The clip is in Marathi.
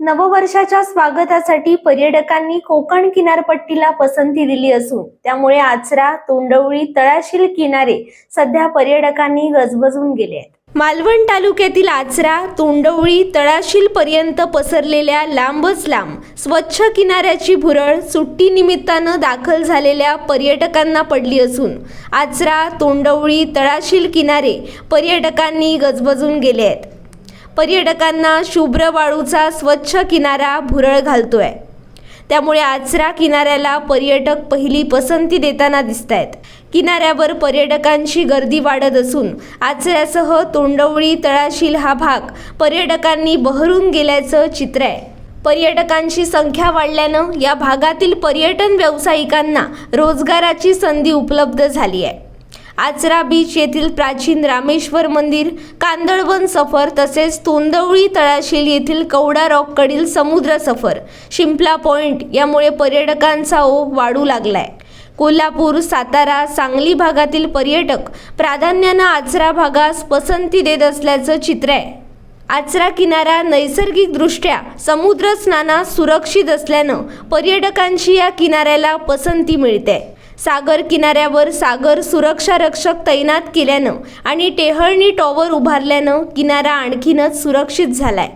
नववर्षाच्या स्वागतासाठी पर्यटकांनी कोकण किनारपट्टीला पसंती दिली असून त्यामुळे आचरा तोंडवळी तळाशील किनारे सध्या पर्यटकांनी गजबजून गेले आहेत. मालवण तालुक्यातील आचरा तोंडवळी तळाशील पर्यंत पसरलेल्या लांबच लांब स्वच्छ किनाऱ्याची भुरळ सुट्टी निमित्तानं दाखल झालेल्या पर्यटकांना पडली असून आचरा तोंडवळी तळाशील किनारे पर्यटकांनी गजबजून गेले आहेत. पर्यटकांना शुभ्र वाळूचा स्वच्छ किनारा भुरळ घालतोय. त्यामुळे आचरा किनाऱ्याला पर्यटक पहिली पसंती देताना दिसत आहेत किनाऱ्यावर पर्यटकांची गर्दी वाढत असून आचऱ्यासह तोंडवळी तळाशील हा भाग पर्यटकांनी बहरून गेल्याचं चित्र आहे. पर्यटकांची संख्या वाढल्यानं या भागातील पर्यटन व्यावसायिकांना रोजगाराची संधी उपलब्ध झाली आहे. आचरा बीच येथील प्राचीन रामेश्वर मंदिर कांदळवन सफर तसेच तोंदवळी तळाशील येथील कवडा रॉककडील समुद्र सफर शिंपला पॉइंट यामुळे पर्यटकांचा ओघ वाढू लागलाय. कोल्हापूर सातारा सांगली भागातील पर्यटक प्राधान्यानं आचरा भागास पसंती देत असल्याचं चित्र आहे. आचरा किनारा नैसर्गिकदृष्ट्या समुद्र स्नानास सुरक्षित असल्यानं पर्यटकांची या किनाऱ्याला पसंती मिळते. सागर किनाऱ्यावर सागर सुरक्षा रक्षक तैनात केल्यानं आणि टेहळणी टॉवर उभारल्यानं किनारा आणखीनच सुरक्षित झालाय.